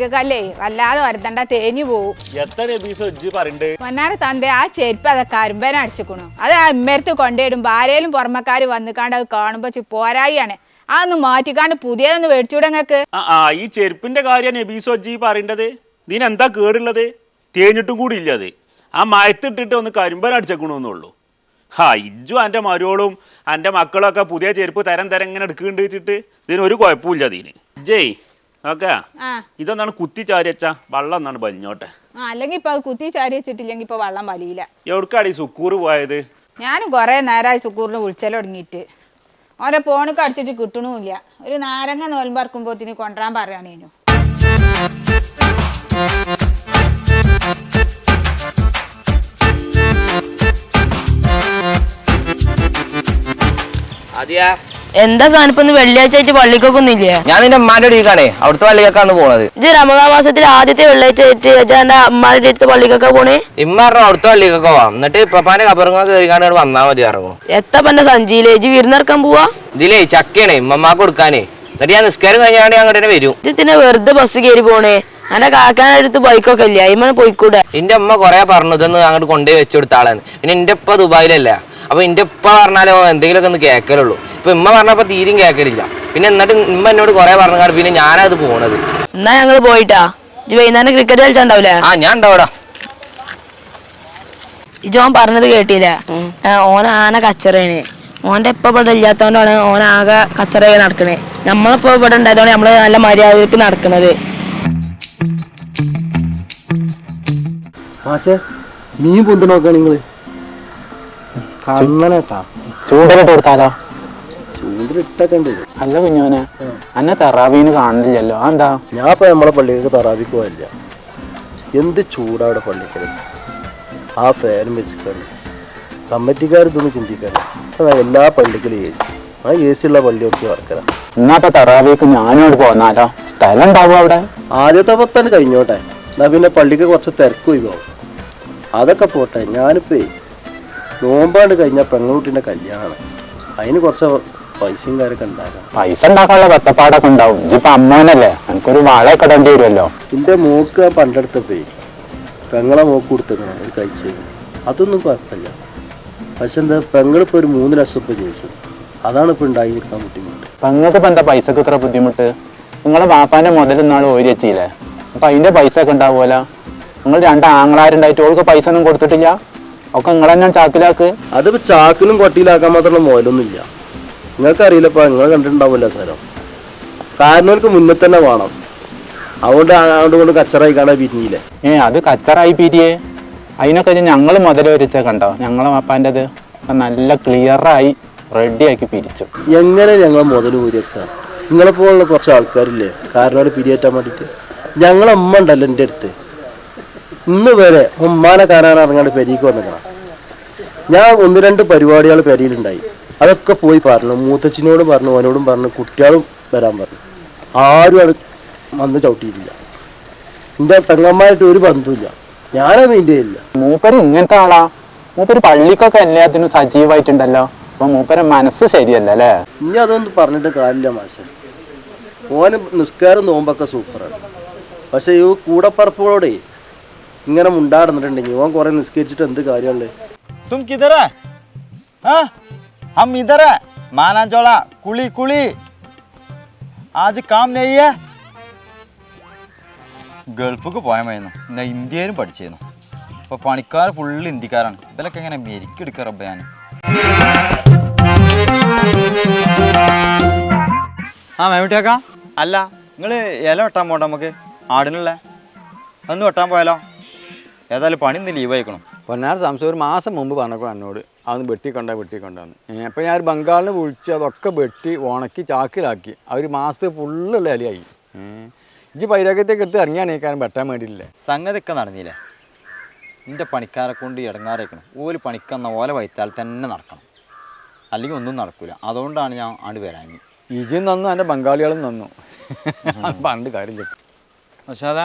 മാണികക്കല്ലേ വല്ലാതെ വരുത്തണ്ട തേഞ്ഞു പോവും. എത്ര പറയണ്ട്? തന്റെ ആ ചെരുപ്പ് അതൊക്കെ അരുമ്പേനെ അടിച്ചിക്കണു. അത് ആ ഇമ്മരത്ത് കൊണ്ടിടും ആരേലും പുറമക്കാർ വന്നിക്കാണ്ട് അത് കാണുമ്പോ പോരായിയാണ്. ആ ഒന്ന് മാറ്റിക്കാണ്ട് പുതിയതൊന്ന് മേടിച്ചൂടെ നിങ്ങക്ക് ആ ഈ ചെരുപ്പിന്റെ കാര്യം നബീസോജി പറയണ്ടത്? ഇതിനെന്താ കേടുള്ളത്? തേഞ്ഞിട്ടും കൂടി ഇല്ല അത്. ആ മയത്തിട്ടിട്ട് ഒന്ന് കരിമ്പൻ അടിച്ചേക്കണമെന്നുള്ളൂ ഹാ ഇജു അന്റെ മരോളും എന്റെ മക്കളൊക്കെ പുതിയ ചെരുപ്പ് തരം തരം ഇങ്ങനെ എടുക്കുന്നുണ്ട് വെച്ചിട്ട് ഇതിനൊരു കുഴപ്പമില്ല ഇതിന് ജയ് ഓക്കെ ഇതൊന്നാണ് കുത്തി ചാരിയച്ച വള്ളം എന്നാണ് വലിഞ്ഞോട്ടെ അല്ലെങ്കിൽ ഇപ്പൊ കുത്തി ചാരി വെച്ചിട്ടില്ലെങ്കിൽ ഇപ്പൊ വള്ളം വലിയില്ല. എവിടേക്കാണ് സുക്കൂർ സുക്കൂറ് പോയത്? ഞാനും കുറെ നേരമായി സുക്കൂറിന് വിളിച്ചാൽ തുടങ്ങിയിട്ട്. ഓരോ പോണൊക്കെ അടിച്ചിട്ട് കിട്ടണമില്ല ഒരു നാരങ്ങ നോൽമ്പറക്കുമ്പോത്തിന് കൊണ്ടുവരാൻ പറയാനേനു. അതെയാ എന്താ സാധനം ഇപ്പൊ വെള്ളിയാഴ്ച ആയിട്ട് പള്ളിക്കൊക്കെ ഒന്നുമില്ലേ ഞാൻ നിന്റെ അമ്മാന്റെ അടുക്കാണേ അവിടുത്തെ പള്ളിക്കൊക്കെയാണ് പോണത്. ഇത് റമദാൻ മാസത്തിൽ ആദ്യത്തെ വെള്ളിയാഴ്ച ആയിട്ട് എന്റെ അമ്മാരുടെ അടുത്ത് പള്ളിക്കൊക്കെ പോണേ? ഇമ്മ പറഞ്ഞു അവിടുത്തെ പള്ളിക്കൊക്കെ പോവാം. എന്നിട്ട് പപ്പാന്റെ കബറിങ്ങ കയറിക്കാണ്ട് വന്നാ മതി ഇറങ്ങും എത്താ പന്റെ സഞ്ചിയിൽ? ഇജ് വിരുന്നിറക്കാൻ പോവാ? ഇതിലേ ചക്കയാണേ ഇമ്മമാക്ക് കൊടുക്കാനേ. എന്നിട്ട് ഞാൻ നിസ്കാരം കഴിഞ്ഞാണ്ട് അങ്ങോട്ട് വരും. ഇജത്തിന് വെറുതെ ബസ് കയറി പോണേ. എന്റെ കാക്കാന്റെ അടുത്ത് ബൈക്കൊക്കെ ഇല്ല? അയിമ പോയിക്കൂടെ? എന്റെ അമ്മ കൊറേ പറഞ്ഞു ഇതൊന്ന് അങ്ങോട്ട് കൊണ്ടുപോയി വെച്ചു കൊടുത്ത ആളാണ്. പിന്നെ എന്റെ ഉപ്പ ദുബായിലല്ല. അപ്പൊ എന്റെ ഉപ്പ പറഞ്ഞാലോ എന്തെങ്കിലുമൊക്കെ ഒന്ന് കേൾക്കലുള്ളൂ ഇപ്പൊ ഇമ്മ പറഞ്ഞപ്പോ തീരും കേൾക്കലില്ല പിന്നെ എന്നിട്ട് ഇമ്മ എന്നോട് കൊറേ പറഞ്ഞാൽ പിന്നെ ഞാനത് പോണത്. എന്നാ ഞങ്ങൾ പോയിട്ടാ? ഇജ് വൈകുന്നേരം ക്രിക്കറ്റ് കളിച്ചാണ്ടാവൂലേ? ആ ഞാൻ ഉണ്ടാവടാ ഇജോൻ പറഞ്ഞത് കേട്ടില്ലേ ഓൻ ആന കച്ചറയാണ് ഓന്റെ ഇപ്പൊ ഇവിടെ ഇല്ലാത്തോണ്ടാണ് ഓൻ ആകെ കച്ചറ നടക്കണേ. നമ്മളിപ്പോ ഇവിടെ ഉണ്ടായതുകൊണ്ട് നമ്മൾ നല്ല മര്യാദയ്ക്ക് നടക്കണത്. നീ മീൻ പൊന്ത് നോക്കാ നിങ്ങൾ. കണ്ണനേട്ടാ ചൂടനെ കൊടുത്താലോ? അല്ല കുഞ്ഞോനെ അന്നെ തറാവീന് കാണില്ലല്ലോ എന്താ? ഞാൻ ഇപ്പൊ നമ്മളെ പള്ളിക്ക് തറാവിക്ക് പോയില്ല എന്ത് ചൂടാ അവിടെ പള്ളിക്കൽ ആ ഫാനും വെച്ചിട്ടാണ്. കമ്മിറ്റിക്കാർ ഇതൊന്നും ചിന്തിക്കാറ് അതാ എല്ലാ പള്ളിക്കലും എ സി ആ എ സി ഉള്ള പള്ളി ഒക്കെ വർക്കല എന്നാ തെറാവിക്ക് ഞാനോട് പോന്നാലോ? സ്ഥലം ഉണ്ടാവും അവിടെ? ആദ്യത്തെ പത്താണ് കഴിഞ്ഞോട്ടെ. എന്നാ പിന്നെ പള്ളിക്ക് കുറച്ച് തിരക്ക് പോകും അതൊക്കെ പോട്ടെ. ഞാനിപ്പോ നോമ്പാണ്ട് കഴിഞ്ഞ പെങ്ങളുട്ടിന്റെ കല്യാണമാണ് അതിന് കുറച്ച് പൈസയും കാര്യമൊക്കെ ഉണ്ടാക്കാം. പൈസ ഉണ്ടാക്കാനുള്ള വെത്തപ്പാടൊക്കെ ഉണ്ടാവും. ഇപ്പൊ അമ്മോനല്ലേ? എനിക്കൊരു വാഴയൊക്കെ ഇടേണ്ടി വരുമല്ലോ. എന്റെ മോക്ക് പണ്ടെടുത്തപ്പേ പെങ്ങളെ മോക്ക് കൊടുത്തേക്കണം ഒരു കഴിച്ച് അതൊന്നും കുഴപ്പമില്ല. പക്ഷെ എന്താ പെങ്ങളിപ്പോ ഒരു മൂന്ന് ലക്ഷം ഉപ്പ് ചോദിച്ചു. അതാണ് ഇപ്പൊ ഉണ്ടായി നിൽക്കാൻ ബുദ്ധിമുട്ട്. പെങ്ങൾക്ക് ഇപ്പൊ എന്താ പൈസക്ക് ഇത്ര ബുദ്ധിമുട്ട്? നിങ്ങളെ വാപ്പാന്റെ മുതൽ ഓരി വെച്ചില്ലേ? അപ്പൊ അതിന്റെ പൈസ ഒക്കെ ഉണ്ടാവുമല്ല. നിങ്ങൾ രണ്ട് ആങ്ങളാരുണ്ടായിട്ട് ഓൾക്ക് പൈസ ഒന്നും കൊടുത്തിട്ടില്ല? ഒക്കെ നിങ്ങൾ തന്നെ ചാക്കിലാക്ക്. അതിപ്പോ ചാക്കിലും കൊട്ടിയിലാക്കാൻ മാത്രമുള്ള മുതലൊന്നുമില്ല. നിങ്ങൾക്ക് അറിയില്ലപ്പാ നിങ്ങൾ കണ്ടിട്ടുണ്ടാവില്ല സ്ഥലം. കാരണവർക്ക് മുന്നേ തന്നെ വേണം. അതുകൊണ്ട് അങ്ങോട്ട് കൊണ്ട് കച്ചറായി കാണാൻ പിരിഞ്ഞില്ലേ? ഏ അത് കച്ചറായി പിരിയേ. അതിനൊക്കെ ഞങ്ങൾ മുതൽ വരിച്ച കണ്ടോ? ഞങ്ങളെ വാപ്പാന്റെത് നല്ല ക്ലിയറായി റെഡിയാക്കി പിരിച്ചു. എങ്ങനെ ഞങ്ങൾ മുതൽ ഊരിയൊക്കെ നിങ്ങളെപ്പോലുള്ള കുറച്ച് ആൾക്കാരില്ലേ? കാരണവർ പിരിയേറ്റാൻ വേണ്ടിയിട്ട് ഞങ്ങളെ അമ്മ ഉണ്ടല്ലോ എന്റെ അടുത്ത്. ഇന്ന് വരെ ഉമ്മാനെ കാണാൻ ഇറങ്ങാണ്ട് പെരിക്ക് വന്നിക്കണം. ഞാൻ ഒന്ന് രണ്ട് പരിപാടികൾ പെരിയിലുണ്ടായി അതൊക്കെ പോയി പറഞ്ഞു. മൂത്തച്ഛനോടും പറഞ്ഞു അവനോടും പറഞ്ഞു കുട്ടികളും വരാൻ പറഞ്ഞു. ആരും അത് വന്ന് ചവിട്ടിയിട്ടില്ല. എന്റെ പെങ്ങന്മാരായിട്ട് ഒരു ബന്ധമില്ല ഞാനത് ഇതിന്റെ ഇല്ല മൂപ്പര് ഇങ്ങനത്തെ ആളാ. മൂപ്പര് പള്ളിക്കൊക്കെ എല്ലാത്തിനും സജീവമായിട്ടുണ്ടല്ലോ അപ്പൊ മൂപ്പര് മനസ്സ് ശരിയല്ല അല്ലേ? ഇനി അതൊന്നും പറഞ്ഞിട്ട് കാര്യമില്ല മാഷൻ ഓന് നിസ്കാരം നോമ്പൊക്കെ സൂപ്പറാണ്. പക്ഷെ ഈ കൂടപ്പറപ്പുകളോടെ ഇങ്ങനെ മുണ്ടാടുന്നിട്ടുണ്ടെങ്കിൽ ഓൻ കുറെ നിസ്കരിച്ചിട്ട് എന്ത് കാര്യമുള്ളത് തും हम इधर है मालांचोला कुली कुली आज काम नहीं है ഗൾഫിക്ക് പോയാൽ മതിയെന്നു എന്നാ ഇന്ത്യയിലും പഠിച്ചിരുന്നു അപ്പോൾ പണിക്കാർ ഫുള്ള് ഇന്ത്യക്കാരാണ് ഇതിലൊക്കെ എങ്ങനെ മെരിക്കെടുക്കുക റബ്ബ ഞാൻ ആ മേമിട്ടിയാക്ക അല്ല നിങ്ങൾ ഇല വെട്ടാൻ പോണ്ട നമുക്ക് ആടിനുള്ള ഒന്ന് വെട്ടാൻ പോയാലോ ഏതായാലും പണി ഇന്ന് ലീവ് അയക്കണം പൊന്നാർ സംശയം ഒരു മാസം മുമ്പ് പറഞ്ഞപ്പോൾ എന്നോട് അതൊന്ന് വെട്ടിക്കൊണ്ട വെട്ടിക്കൊണ്ടാന്ന്. അപ്പോൾ ഞാൻ ഒരു ബംഗാളിന് വിളിച്ച് അതൊക്കെ വെട്ടി ഉണക്കി ചാക്കിലാക്കി. ആ ഒരു മാസത്തെ ഫുള്ളുള്ള അലിയായി. ഇജ്ജ് പൈരാഗ്യത്തേക്ക് എടുത്ത് ഇറങ്ങിയാണ് ഈ കാര്യം വെട്ടാൻ വേണ്ടിയില്ലേ സംഗതിയൊക്കെ നടന്നില്ലേ? എന്റെ പണിക്കാരെ കൊണ്ട് ഇടങ്ങാറേക്കണം ഓൽ പണിക്കെന്ന ഓല വൈത്താൽ തന്നെ നടക്കണം. അല്ലെങ്കിൽ ഒന്നും നടക്കില്ല അതുകൊണ്ടാണ് ഞാൻ ആണ്ട് വരാഞ്ഞ്. ഇജും നന്നു എന്റെ ബംഗാളികളും നന്നു. പണ്ട് കാര്യം പക്ഷേ ഔഷാദ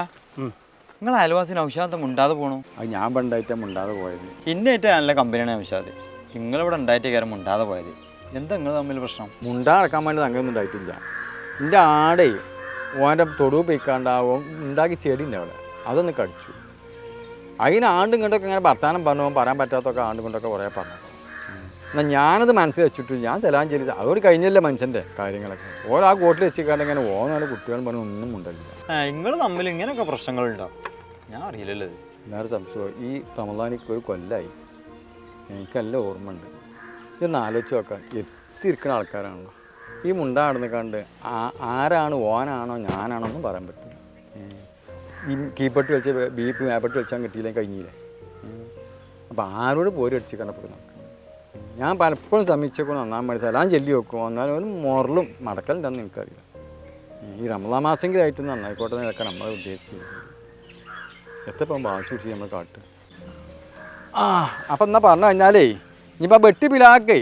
നിങ്ങൾ അയൽവാസിന് ഔഷാദം മുണ്ടാതെ പോണു? അത് ഞാൻ പണ്ടായിട്ട് മുണ്ടാതെ പോയത്. ഇന്നായിട്ട് നല്ല കമ്പനിയാണ് ഔഷാദ് നിങ്ങളിവിടെ ഉണ്ടായിട്ട് കയറി മുണ്ടാതെ പോയത്. എന്താ നിങ്ങൾ തമ്മിൽ പ്രശ്നം? മുണ്ടാ അടക്കാൻ വേണ്ടി അങ്ങനെ ഉണ്ടായിട്ടില്ല. എന്റെ ആടേ ഓന്റെ തൊടു പിക്കാണ്ടാവും ഉണ്ടാക്കി ചെടി ഉണ്ട് അവിടെ. അതൊന്ന് കടിച്ചു. അതിന് ആണ്ടും ഇങ്ങോട്ടൊക്കെ ഇങ്ങനെ വർത്താനം പറഞ്ഞു പറയാൻ പറ്റാത്തൊക്കെ ആണ്ടും കൊണ്ടൊക്കെ കുറേ പറഞ്ഞു. എന്നാൽ ഞാനത് മനസ്സിൽ വെച്ചിട്ട് ഞാൻ സലാം ചെയ്ത് അതോട് കഴിഞ്ഞല്ലേ മനുഷ്യന്റെ കാര്യങ്ങളൊക്കെ. ഓരോ ആ കോട്ടിൽ വെച്ചിക്കാണ്ട് ഇങ്ങനെ ഓനാണ് കുട്ടികൾ പറഞ്ഞു ഒന്നും ഉണ്ടല്ല നിങ്ങൾ തമ്മിൽ ഇങ്ങനെയൊക്കെ പ്രശ്നങ്ങളുണ്ടാവും ഞാൻ അറിയില്ലല്ലോ വേറെ എല്ലാവരും സംശയം ഈ റമദാനിക്ക് ഒരു കൊല്ലായി. എനിക്കല്ല ഓർമ്മ ഉണ്ട് ഇതൊന്ന് ആലോചിച്ച് നോക്കാം എത്തിയിരിക്കുന്ന ആൾക്കാരാണല്ലോ ഈ മുണ്ട നടന്ന് കണ്ട് ആ- ആരാണ് ഓനാണോ ഞാനാണോ ഒന്നും പറയാൻ പറ്റില്ല. ഈ കീപ്പട്ട് വെച്ച് ബീപ്പ് മേപ്പട്ട് വെച്ചാൽ കിട്ടിയില്ലെങ്കിൽ കഴിഞ്ഞില്ലേ? അപ്പോൾ ആരോട് പോരും അടിച്ച് കണ്ടപ്പോൾ നമുക്ക് ഞാൻ പലപ്പോഴും ശ്രമിച്ചേക്കും നന്നാൻ വേണ്ടി സലാം ചെല്ലി വെക്കും. എന്നാലും ഒരു മുറലും മടക്കലുണ്ടെന്ന് എനിക്കറിയാം ഈ റംസാൻ മാസെങ്കിലായിട്ട് നന്നായിക്കോട്ടെ എന്നൊക്കെ നമ്മൾ ഉദ്ദേശിച്ചത് എത്തപ്പം ബാസ് പിടിച്ച് നമ്മൾ കാട്ട്. ആ അപ്പം എന്നാ പറഞ്ഞു കഴിഞ്ഞാലേ ഇനിയിപ്പോൾ വെട്ടി പിലാക്കേ.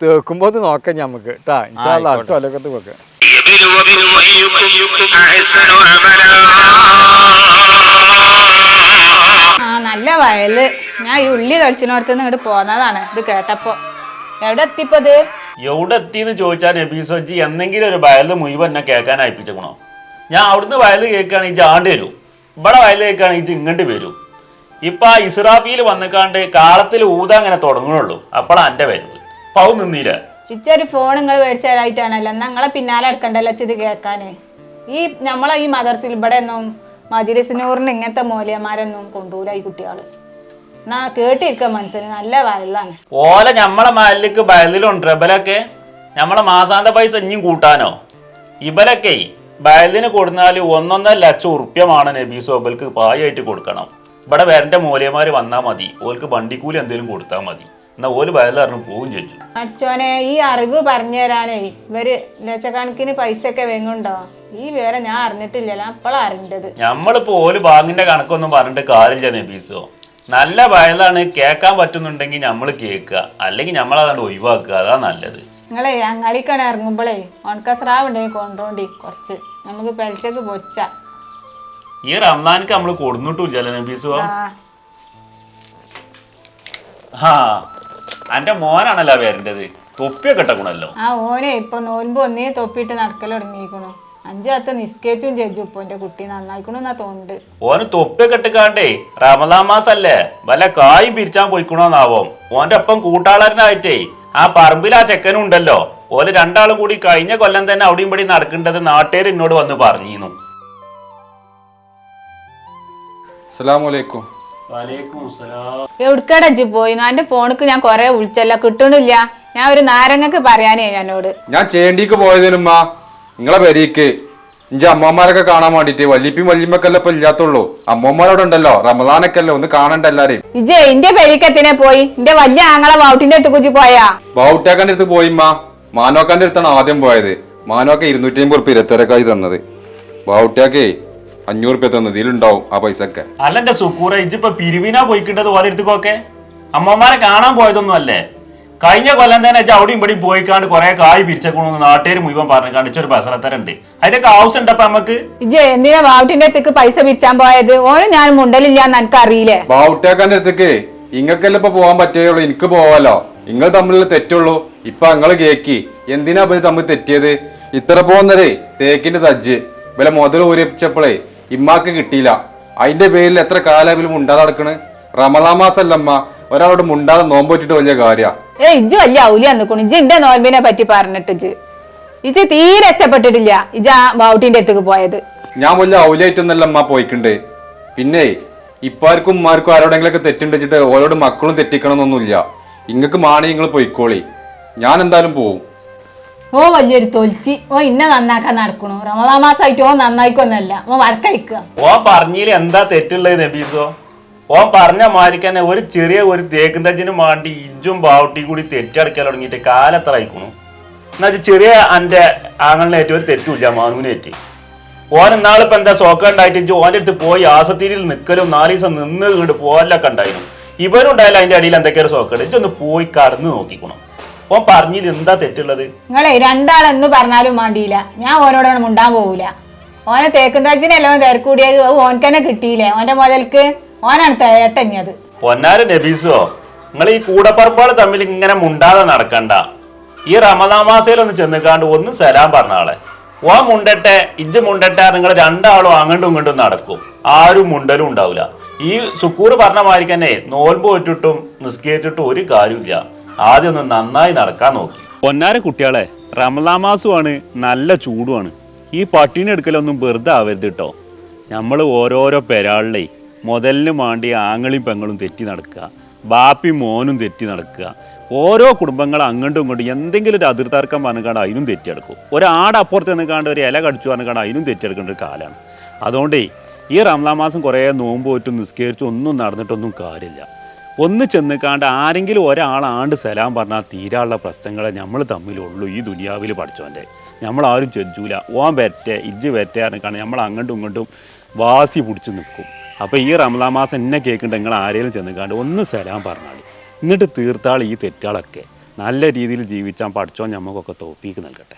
തേക്കുമ്പോൾ നോക്കാം നമുക്ക് കേട്ടാ ഇൻഷാല്ല അടുത്ത വെക്കാം നല്ല വയൽ. ഞാൻ ഈ ഉള്ളി തൊളിച്ചിനോടത്തുനിന്ന് ഇങ്ങോട്ട് പോന്നതാണ്. ഇത് കേട്ടപ്പോ. എവിടെ എത്തിപ്പത് എവിടെ എത്തിന്ന് ചോദിച്ചാൽ നബീസോജി എന്തെങ്കിലും ഒരു വയലിൽ മുഴുവൻ എന്നെ കേൾക്കാൻ അയപ്പിച്ചേക്കണോ? ഞാൻ അവിടുന്ന് വയൽ കേൾക്കുകയാണെങ്കിൽ ആണ്ട് വരും. ഇവിടെ വയൽ കേൾക്കുകയാണെങ്കിൽ ഇങ്ങോട്ട് വരും. ഇപ്പൊ ആ ഇസ്രാഫിയിൽ വന്നിക്കാണ്ട് കാലത്തിൽ ഊത അങ്ങനെ തുടങ്ങുള്ളൂ അപ്പോഴാണ് എന്റെ വരുന്നത് അപ്പൊ അത് നിന്നില്ല. ഇച്ചൊരു ഫോൺ നിങ്ങൾ മേടിച്ചു തരായിട്ടാണല്ലോ എന്നാ നിങ്ങളെ പിന്നാലെ എടുക്കണ്ടല്ലോ ഇത് കേൾക്കാന്. ഈ നമ്മളെ ഈ മദർസിൽ ഇവിടെ ഒന്നും മജിലിസിനൂറിന് ഇങ്ങനത്തെ മോലിയന്മാരൊന്നും കൊണ്ടുപോല ഈ കുട്ടികൾ എന്നാ കേട്ടിരിക്ക മനസ്സിന് നല്ല വയലാണ് ഓല ഞമ്മളെ മല്ലിക്ക് ബയലിലുണ്ട് ഇബലൊക്കെ ഞമ്മളെ മാസാന്ത പൈസ ഇനിയും കൂട്ടാനോ? ഇബലൊക്കെ ബയലിന് കൊടുത്താൽ ഒന്നൊന്നര ലക്ഷം ഉറുപ്യമാണ് നബീസ് ഓബൽക്ക് പായായിട്ട് കൊടുക്കണം. ഇവിടെ വേറെ മൂലയമാര് വന്നാൽ മതി. ഓൽക്ക് വണ്ടിക്കൂലി എന്തെങ്കിലും കൊടുത്താൽ മതി. എന്നാ ഓൽ വയലറിന് പോവും ചോദിച്ചു അച്ഛനെ ഈ അറിവ് പറഞ്ഞു തരാനേ ഇവർ ലക്ഷക്കണക്കിന് പൈസ ഒക്കെ വെങ്ങുണ്ടോ ഈ വിവരം ഞാൻ അറിഞ്ഞിട്ടില്ലല്ലോ അപ്പോഴാണ് അറിഞ്ഞത് ഞമ്മളിപ്പോ ഓൽ ബാങ്കിന്റെ കണക്കൊന്നും പറഞ്ഞിട്ട് കാര്യമില്ല നബീസോ നല്ല വയലാണ് കേൾക്കാൻ പറ്റുന്നുണ്ടെങ്കിൽ നമ്മൾ കേൾക്കുക. അല്ലെങ്കിൽ നമ്മൾ അതുകൊണ്ട് ഒഴിവാക്കുക. അതാ നല്ലത്. നിങ്ങളെ അങ്ങാടിക്കണ ഇറങ്ങുമ്പോഴേ ഉണക്കസ്രാവ് ഉണ്ടെങ്കിൽ കൊണ്ടോണ്ടി കുറച്ച്. നമുക്ക് പെൽച്ചക്ക് പൊരിച്ച. ഈ റംസാനിക്ക് നമ്മൾ കൊടുന്നിട്ടില്ല നബീസോ? ആ. ആ അന്റെ മോനാണല്ലോ വരേണ്ടത്. തൊപ്പിയൊക്കെ ഇട്ടക്കണല്ലോ. ആ ഓനെ. ഇപ്പൊ നോൽമ്പ് ഒന്നേ തൊപ്പിയിട്ട് നടക്കൽ തുടങ്ങിയിരിക്കണു. അഞ്ചു നിസ്കേറ്റും നിസ്കരിച്ചും ചെജ്ജു ഇപ്പൊ എന്റെ കുട്ടി നന്നായിക്കണു എന്നാ തോന്നുന്നുണ്ട്. ഓന് തൊപ്പിയൊക്കെ ഇട്ടുകാണ്ടേ റമദാമാസ മാസല്ലേ? വല്ല കായും പിരിച്ചാൻ പോയിക്കണോന്നാവും. ഓന്റെ ഒപ്പം കൂട്ടാളരനായിട്ടേ ആ പറമ്പിൽ ആ ചെക്കനും ഉണ്ടല്ലോ. ഓൽ രണ്ടാളും കൂടി കഴിഞ്ഞ കൊല്ലം തന്നെ അവിടെയും പടി നടക്കേണ്ടത് നാട്ടുകാർ എന്നോട് വന്ന് പറഞ്ഞിരുന്നു. അസ്സലാമലൈക്കും എവിടുക്കടെ അജ്ജി പോയി എന്റെ ഫോണിക്ക് ഞാൻ കൊറേ വിളിച്ചല്ലോ കിട്ടണില്ല. ഞാൻ ഒരു നാരങ്ങക്ക് പറയാനേ ഞാനോട്. ഞാൻ ചേണ്ടിക്ക് പോയതിനുമ്മ നിങ്ങളെ പേരേക്ക്. ഇഞ്ചെ അമ്മമാരൊക്കെ കാണാൻ വേണ്ടിട്ട് വല്യപ്പിയും വല്യമ്മക്കല്ല ഇപ്പൊ ഇല്ലാത്തുള്ളൂ. അമ്മമാരോട് ഉണ്ടല്ലോ റമദാനൊക്കെ ഒന്ന് കാണണ്ട എല്ലാരെയും. ഇജേ എന്റെ പെരിക്കത്തിനെ പോയി. എന്റെ വലിയ ആങ്ങളെ വൗട്ടിന്റെ അടുത്ത് കുജി പോയാ. ബാവുട്ടാക്കാന്റെ അടുത്ത് പോയിമ്മ മാനോക്കാന്റെ അടുത്താണ് ആദ്യം പോയത്. മാനോക്ക ഇരുന്നൂറ്റി അമ്പത് റുപ്യ ഇരുപത്തിരക്കായി തന്നത്. ബാവുട്ടാക്കേ അഞ്ഞൂറ് റുപ്യ തന്നത് ഇതിലുണ്ടാവും ആ പൈസ ഒക്കെ അല്ല എന്റെ സുക്കൂറ ഇജിപ്പോ പിരിവിനാ പോയിക്കിട്ടത് ഓലെ അടുത്തേക്കൊക്കെ അമ്മമാരെ കാണാൻ പോയതൊന്നും അല്ലേ? കഴിഞ്ഞ കൊല്ലം തന്നെ വെച്ചാൽ അവിടെയും ഇവിടെയും പോയിക്കാണ്ട് കുറെ കായ് പിരിച്ചേക്കണമെന്ന് നാട്ടുകാർ മുഴുവൻ പറഞ്ഞു കാണിച്ചൊരു ബസറത്തരുണ്ട് അതിന്റെയൊക്കെ ആവശ്യം ഉണ്ടപ്പോ നമുക്ക് ഇജേ എന്തിനാ ബാവുട്ടിന്റെ അടുത്തേക്ക് പൈസ പിരിച്ചാൻ പോയത്? ഓരോ ഞാൻ മുണ്ടലില്ല എന്ന് എനിക്ക് അറിയില്ലേ ബാവുട്ടേക്കാന്റെ അടുത്തേക്ക് ഇങ്ങക്കല്ല ഇപ്പൊ പോകാൻ പറ്റുകയുള്ളൂ? എനിക്ക് പോവാലോ? നിങ്ങൾ തമ്മിലുള്ള തെറ്റുള്ളൂ. ഇപ്പൊ അങ്ങൾ കേക്കി. എന്തിനാ ഇവർ തമ്മിൽ തെറ്റിയത്? ഇത്ര പോകുന്നതേ തേക്കിന്റെ തജ്ജ്. വില മുതൽ ഊരിച്ചപ്പോഴേ ഇമ്മാക്ക് കിട്ടിയില്ല. അതിന്റെ പേരിൽ എത്ര കാലം മുണ്ടാതെ നടക്കണ്? റമദാ മാസല്ലമ്മ. ഒരാളോട് മുണ്ടാതെ നോമ്പോറ്റിട്ട് വലിയ കാര്യ. ഏ ഇജ് വലിയ ഔലിയാ നിൽക്കണു ഇജ് എന്റെ നോൽബിനെ പറ്റി പറഞ്ഞിട്ട് ഇജ് ഇജ് തീരെ ഇഷ്ടപ്പെട്ടിട്ടില്ല. ഇജ് ആ ബൗട്ടിന്റെ അടുത്തേക്ക് പോയത്. ഞാൻ വലിയ ഔലിയായിട്ടൊന്നല്ല അമ്മ പോയിക്കണ്ട്. പിന്നെ ഇപ്പാർക്കും ഉമ്മാർക്കും ആരോടെങ്കിലൊക്കെ തെറ്റുണ്ടെച്ചിട്ട് ഓരോട് മക്കളും തെറ്റിക്കണമെന്നൊന്നുമില്ല. ഇങ്ങക്ക് മാണി നിങ്ങൾ പോയിക്കോളി. ഞാൻ എന്തായാലും പോവും. ഓ വലിയൊരു തൊലിച്ചി. ഓ ഇന്നെ നന്നാക്കാൻ നടക്കണു. റമദാ മാസമായിട്ട് ഓ നന്നായിക്കൊന്നല്ല. ഓ വടക്കഴിക്കുക ഓ പറഞ്ഞില്ല എന്താ തെറ്റുള്ളത് നബീസോ? ഓൻ പറഞ്ഞ മാതിരിക്ക് തന്നെ ഒരു ചെറിയ ഒരു തേക്കും മാണ്ടി ഇഞ്ചും ബാവട്ടിയും കൂടി തെറ്റടക്കാൻ തുടങ്ങിയിട്ട് കാലത്ര അയക്കണു എന്നാ ഇജ്ജ് ചെറിയ അന്റെ ആങ്ങളിനേറ്റ് ഒരു തെറ്റുമില്ല മാനുവിനേറ്റ് ഓൻ ഇന്നാളിപ്പോ എന്താ സോക്ക ഉണ്ടായിട്ട് ഓന്റെ അടുത്ത് പോയി ആസത്തിരിയിൽ നിൽക്കലും നാല് ദിവസം നിന്ന് കണ്ട് പോകലൊക്കെ ഉണ്ടായിരുന്നു ഇവരും ഉണ്ടായാലും അതിന്റെ അടിയിൽ എന്തൊക്കെയാണ് സോക്കട് ഇജ്ജൊന്ന് പോയി കടന്ന് നോക്കിക്കണം. ഓൻ പറഞ്ഞില്ല എന്താ തെറ്റുള്ളത്? നിങ്ങളെ രണ്ടാളെന്ന് പറഞ്ഞാലും വേണ്ടിയില്ല ഞാൻ ഓനോടാണ് മുണ്ടാൻ പോവില്ല ഓനെ തേക്കുന്തച്ചിനെല്ലോ തിരക്കൂടിയത്? അത് ഓൻക്കന്നെ കിട്ടിയില്ലേ? ഓന്റെ മുതൽക്ക്? ഓനാണ് തേട്ടഞ്ഞത് പൊന്നാര് നബീസോ നിങ്ങൾ ഈ കൂടപ്പറമ്പുകൾ തമ്മിൽ ഇങ്ങനെ മുണ്ടാതെ നടക്കണ്ട. ഈ റമദാൻ മാസയിലൊന്ന് ചെന്നുകാണ്ട് ഒന്ന് സലാം പറഞ്ഞ ആളെ. ഓ മുണ്ടട്ടെ ഇജ്ജ് മുണ്ടട്ടെ നിങ്ങൾ രണ്ടാളും അങ്ങോട്ടും ഇങ്ങോട്ടും നടക്കും. ആരും മുണ്ടലും ഉണ്ടാവില്ല. ഈ സുക്കൂർ പറഞ്ഞ മാതിരി തന്നെ നോൽമ്പ് വെച്ചിട്ടും നിസ്കരിച്ചിട്ടും ഒരു കാര്യമില്ല ആദ്യം ഒന്ന് നന്നായി നടക്കാൻ നോക്കി. പൊന്നാര കുട്ടികളെ റമദാമാസുമാണ് നല്ല ചൂടുമാണ്. ഈ പട്ടിണി എടുക്കലൊന്നും വെറുതെ ആവരുത് കേട്ടോ. നമ്മൾ ഓരോരോ പെരാളിലേ മുതലിന് വേണ്ടി ആങ്ങളിയും പെങ്ങളും തെറ്റി നടക്കുക. ബാപ്പി മോനും തെറ്റി നടക്കുക. ഓരോ കുടുംബങ്ങൾ അങ്ങോട്ടും ഇങ്ങോട്ടും എന്തെങ്കിലും ഒരു അതിർത്തർക്കം പറഞ്ഞുകൊണ്ട് അതിനും തെറ്റിയെടുക്കും ഒരാട് അപ്പുറത്ത് നിൽക്കാണ്ട് ഒരു ഇല കടിച്ചു പറഞ്ഞുകൊണ്ട് അതിനും തെറ്റിയെടുക്കേണ്ട ഒരു കാലമാണ്. അതുകൊണ്ടേ ഈ റംലാ മാസം കുറേ നോമ്പ് പോറ്റും നിസ്കരിച്ചും ഒന്നും നടന്നിട്ടൊന്നും കാര്യമില്ല. ഒന്ന് ചെന്നിക്കാണ്ട് ആരെങ്കിലും ഒരാളാണ്ട് സലാം പറഞ്ഞാൽ തീരാനുള്ള പ്രശ്നങ്ങളെ നമ്മൾ തമ്മിലുള്ളൂ ഈ ദുനിയാവിൽ പഠിച്ചോന്റെ നമ്മളാരും ചെജ്ജൂല ഓൻ വെറ്റേ ഇജ്ജ് വെറ്റേ എന്നൊക്കെയാണ് നമ്മൾ അങ്ങോട്ടും ഇങ്ങോട്ടും വാസി പിടിച്ച് നിൽക്കും. അപ്പോൾ ഈ റമലാ മാസം എന്നെ കേൾക്കുന്നുണ്ട് നിങ്ങൾ ആരെങ്കിലും ചെന്നിക്കാണ്ട് ഒന്ന് സലാം പറഞ്ഞാൽ എന്നിട്ട് തീർത്താൾ ഈ തെറ്റാളൊക്കെ നല്ല രീതിയിൽ ജീവിച്ചാൽ പഠിച്ചോ ഞമ്മക്കൊക്കെ തോപ്പിക്ക് നൽകട്ടെ.